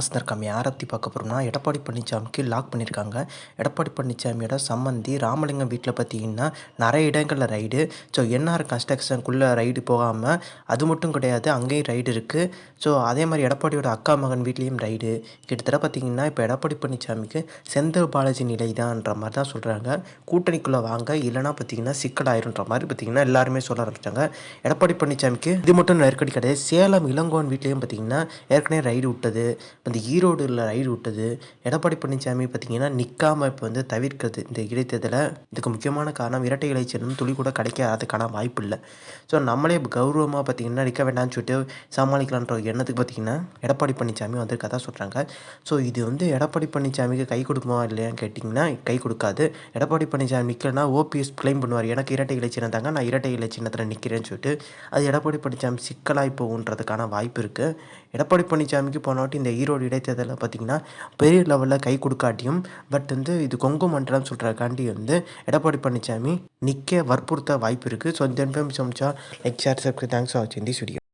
ஆசனர் கம்மி ஆரத்தி பார்க்க போகிறோம்னா எடப்பாடி பழனிசாமிக்கு லாக் பண்ணியிருக்காங்க எடப்பாடி பழனிசாமியோட சம்மந்தி ராமலிங்கம் வீட்டில் பார்த்தீங்கன்னா நிறைய இடங்களில் ரைடு ஸோ என்ஆர் கன்ஸ்ட்ரக்ஷனுக்குள்ளே ரைடு போகாமல் அது மட்டும் கிடையாது அங்கேயும் ரைடு இருக்குது ஸோ அதே மாதிரி எடப்பாடியோட அக்கா மகன் வீட்லேயும் ரைடு கிட்டத்தட்ட பார்த்தீங்கன்னா இப்போ எடப்பாடி பழனிசாமிக்கு செந்தில் பாலாஜி நிலை தான்ன்ற மாதிரி தான் சொல்கிறாங்க கூட்டணிக்குள்ளே வாங்க இல்லைனா பார்த்தீங்கன்னா சிக்கலாயிருன்ற மாதிரி பார்த்தீங்கன்னா எல்லாருமே சொல்ல ஆரம்பிச்சிட்டாங்க. எடப்பாடி பழனிசாமிக்கு இது மட்டும் நெருக்கடி கிடையாது. சேலம் இளங்கோவன் வீட்லேயும் பார்த்தீங்கன்னா ஏற்கனவே ரைடு விட்டது. இந்த ஈரோடுல ரைடு விட்டது. எடப்பாடி பழனிசாமி பார்த்தீங்கன்னா நிற்காம இப்போ வந்து தவிர்க்கிறது இந்த இடைத்தேர்தலை. இதுக்கு முக்கியமான காரணம் இரட்டை இலை சின்னம் துளி கூட கிடைக்காததுக்கான வாய்ப்பு இல்லை. ஸோ நம்மளே கௌரவமாக பார்த்தீங்கன்னா நிற்க வேண்டாம்னு சொல்லிட்டு சமாளிக்கலான்ற எண்ணத்துக்கு பார்த்தீங்கன்னா எடப்பாடி பழனிசாமி வந்து கதை சொல்கிறாங்க ஸோ இது வந்து எடப்பாடி பழனிசாமிக்கு கை கொடுக்குமா இல்லையான்னு கேட்டிங்கன்னா கை கொடுக்காது. எடப்பாடி பழனிசாமி நிற்கலன்னா ஓபிஎஸ் கிளைம் பண்ணுவார். எனக்கு இரட்டை இலை சின்னம் தாங்க நான் இரட்டை இலை சின்னத்தில் நிற்கிறேன்னு சொல்லிட்டு அது எடப்பாடி பழனிசாமி சிக்கலாகி போகுன்றதுக்கான வாய்ப்பு இருக்குது எடப்பாடி பழனிசாமிக்கு போன வாட்டி இந்த ஈரோடு இடைத்தேர்தலில் பார்த்திங்கன்னா பெரிய லெவலில் கை கொடுக்காட்டியும் பட் வந்து இது கொங்கு மண்டலம் சொல்கிறக்காண்டி வந்து எடப்பாடி பழனிசாமி நிற்க வற்புறுத்த வாய்ப்பு இருக்குது ஸோ இந்த information like share subscribe thanks for வாட்சிங் தி ஸ்டுடியோ